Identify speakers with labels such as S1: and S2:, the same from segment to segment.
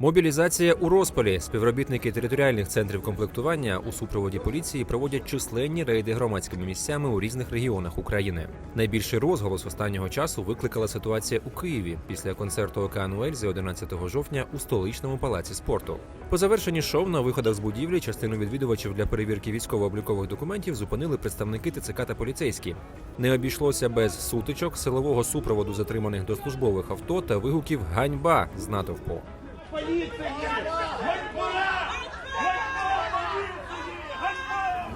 S1: Мобілізація у розпалі. Співробітники територіальних центрів комплектування у супроводі поліції проводять численні рейди громадськими місцями у різних регіонах України. Найбільший розголос останнього часу викликала ситуація у Києві після концерту Океану Ельзи 11 жовтня у столичному палаці спорту. По завершенні шоу на виходах з будівлі частину відвідувачів для перевірки військово-облікових документів зупинили представники ТЦК та поліцейські. Не обійшлося без сутичок, силового супроводу затриманих до службових авто та вигуків ганьба з натовпу.
S2: Поліція! Ганьба! Ганьба! Поліції! Ганьба!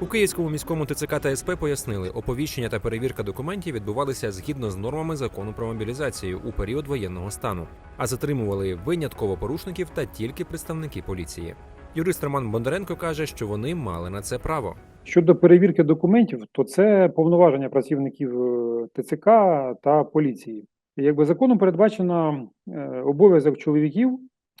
S1: У Київському міському ТЦК та СП пояснили, оповіщення та перевірка документів відбувалися згідно з нормами закону про мобілізацію у період воєнного стану, а затримували винятково порушників та тільки представники поліції. Юрист Роман Бондаренко каже, що вони мали на це право.
S3: Щодо перевірки документів, то це повноваження працівників е, ТЦК та поліції. Якби законом передбачено е, обов'язок чоловіків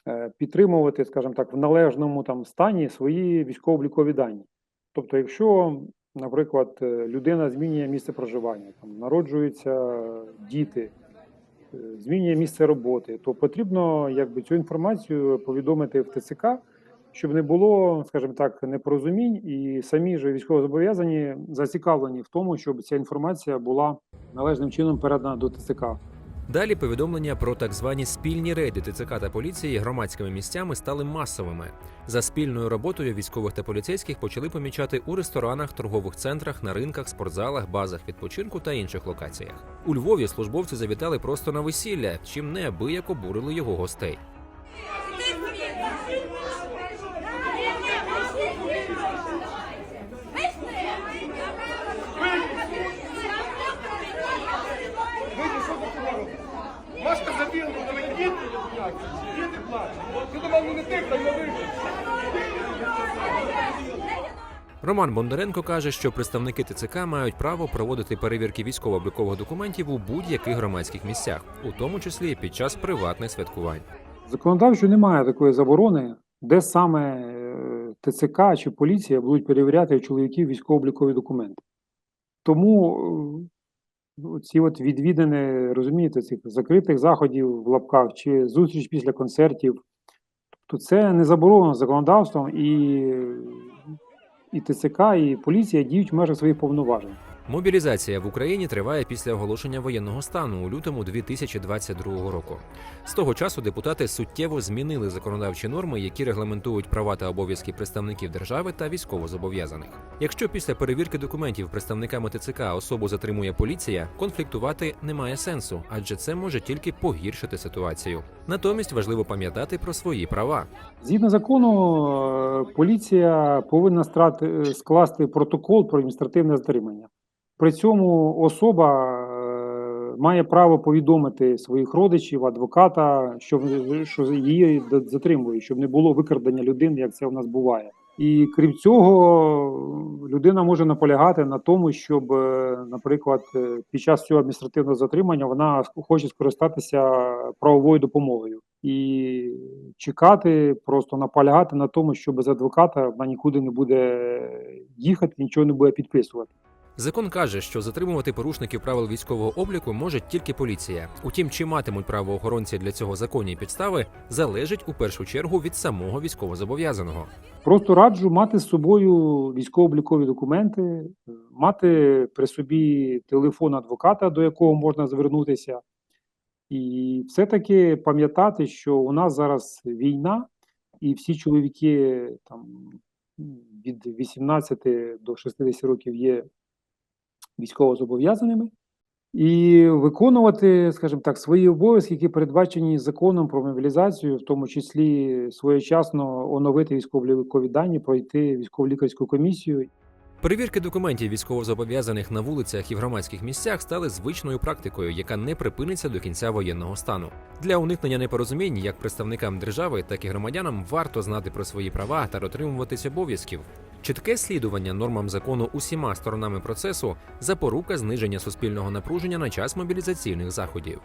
S3: е, підтримувати, скажімо так, в належному там стані свої військово-облікові дані. Тобто, якщо, наприклад, людина змінює місце проживання, там народжуються діти, змінює місце роботи, то потрібно якби цю інформацію повідомити в ТЦК, щоб не було, скажімо так, непорозумінь, і самі ж військовозобов'язані зацікавлені в тому, щоб ця інформація була належним чином передана до ТЦК.
S1: Далі повідомлення про так звані спільні рейди ТЦК та поліції громадськими місцями стали масовими. За спільною роботою військових та поліцейських почали помічати у ресторанах, торгових центрах, на ринках, спортзалах, базах відпочинку та інших локаціях. У Львові службовці завітали просто на весілля, чим неабияк обурили його гостей. Роман Бондаренко каже, що представники ТЦК мають право проводити перевірки військово-облікових документів у будь-яких громадських місцях, у тому числі під час приватних святкувань.
S3: Законодавчо немає такої заборони, де саме е, ТЦК чи поліція будуть перевіряти чоловіків військово-облікові документи. Тому е, ці от відвідини, розумієте, цих закритих заходів в лапках чи зустріч після концертів, то це не заборонено законодавством, і, і ТЦК, і поліція діють в межах своїх повноважень.
S1: Мобілізація в Україні триває після оголошення воєнного стану у лютому 2022 року. З того часу депутати суттєво змінили законодавчі норми, які регламентують права та обов'язки представників держави та військовозобов'язаних. Якщо після перевірки документів представниками ТЦК особу затримує поліція, конфліктувати немає сенсу, адже це може тільки погіршити ситуацію. Натомість важливо пам'ятати про свої права.
S3: Згідно закону, е, поліція повинна страти- скласти протокол про адміністративне затримання. При цьому особа е, має право повідомити своїх родичів, адвоката, що, в- що її затримують, щоб не було викрадення людини, як це у нас буває. І крім цього, людина може наполягати на тому, щоб, е, наприклад, е, під час цього адміністративного затримання вона хоче скористатися правовою допомогою і чекати, просто наполягати на тому, що без адвоката вона нікуди не буде їхати, нічого не буде підписувати.
S1: Закон каже, що затримувати порушників правил військового обліку може тільки поліція. Утім, чи матимуть правоохоронці для цього законні підстави, залежить у першу чергу від самого військовозобов'язаного.
S3: Просто раджу мати з собою військово-облікові документи, мати при собі телефон адвоката, до якого можна звернутися, і все-таки пам'ятати, що у нас зараз війна, і всі чоловіки там від 18 до 60 років є військовозобов'язаними. І виконувати, скажімо так, свої обов'язки, які передбачені законом про мобілізацію, в тому числі своєчасно оновити військово-облікові дані, пройти військово-лікарську комісію
S1: Перевірки документів військовозобов'язаних на вулицях і в громадських місцях стали звичною практикою, яка не припиниться до кінця воєнного стану. Для уникнення непорозумінь як представникам держави, так і громадянам варто знати про свої права та дотримуватись обов'язків. Чітке слідування нормам закону усіма сторонами процесу запорука зниження суспільного напруження на час мобілізаційних заходів.